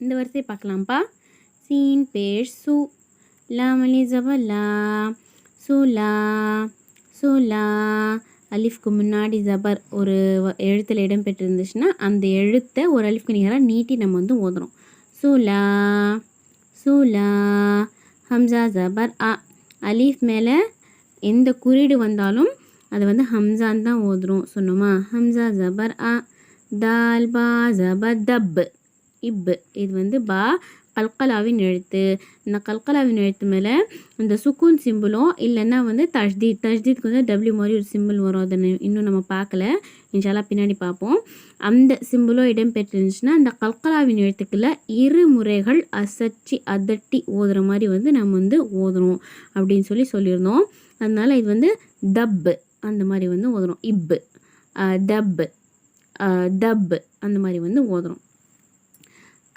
இந்த வரிசையை பார்க்கலாம்ப்பா. சீன் பேர் சு. லாமலி ஜபலா சுலா சுலா அலிஃப்க்கு முன்னாடி ஜபர் ஒரு எழுத்தில் எழுத்துல இடம் பெற்றிருந்துச்சுன்னா அந்த எழுத்தை ஒரு அலிஃப்க்கு நிகராக நீட்டி நம்ம வந்து ஓதுறோம் சுலா சுலா ஹம்சா ஜபர். அ. அலீஃப் மேலே எந்த குறியீடு வந்தாலும் அதை வந்து ஹம்சான் தான் ஓதுறோம். சொன்னோமா? ஹம்சா ஜபர். அ. தால் பா ஜபர் தப். இப். இது வந்து பா கல்கலாவின் எழுத்து. இந்த கல்கலாவின் எழுத்து மேலே இந்த சுக்கூன் சிம்பிளும் இல்லைன்னா வந்து தஷ்தீத். தஷ்தீத்க்கு வந்து டபிள்யூ மாதிரி ஒரு சிம்பிள் வரும். அதை இன்னும் நம்ம பார்க்கல. இன்ஷால்லா பின்னாடி பார்ப்போம். அந்த சிம்பிளோ இடம்பெற்றிருந்துச்சுன்னா அந்த கல்கலாவின் எழுத்துக்களில் இரு முறைகள் அசச்சி அதட்டி ஓதுற மாதிரி வந்து நம்ம வந்து ஓதுறோம் அப்படின்னு சொல்லி சொல்லியிருந்தோம். அதனால் இது வந்து தப்பு அந்த மாதிரி வந்து ஓதுறோம். இப்பு தப்பு தப்பு அந்த மாதிரி வந்து ஓதுறோம்.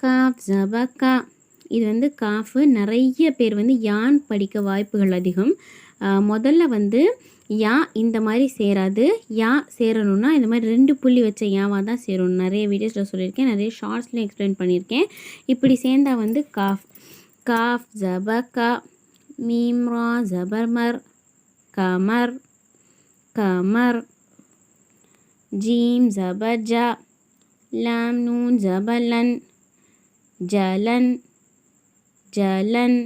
காஃப் ஜபக்கா. இது வந்து காஃபு. நிறைய பேர் வந்து யான் படிக்க வாய்ப்புகள் அதிகம். முதல்ல வந்து யா இந்த மாதிரி சேராது. யா சேரணும்னா இந்த மாதிரி ரெண்டு புள்ளி வச்ச யாவாக தான் சேரணும். நிறைய வீடியோஸில் சொல்லியிருக்கேன். நிறைய ஷார்ட்ஸ்லையும் எக்ஸ்பிளைன் பண்ணியிருக்கேன். இப்படி சேர்ந்தா வந்து காஃப் காஃப் ஜபக்கா மீம்ரா ஜபர்மர் கமர் கமர் ஜீம் ஜபஜா லாம் நூன் ஜபலன். ஜலன் ஜலன்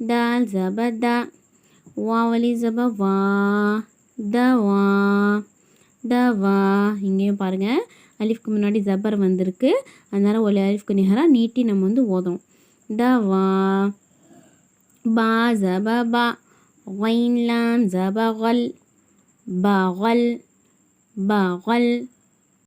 தால் ஜபதா வாவலி ஜப வா தவா தவா இங்கேயும் பாருங்கள் அலிஃப்க்கு முன்னாடி ஜபர் வந்திருக்கு அதனால் ஒரு அலிஃப்க்கு நிகராக நீட்டி நம்ம வந்து ஓதும் தவா பா ஜப பா غين لام زبغل بغل بغل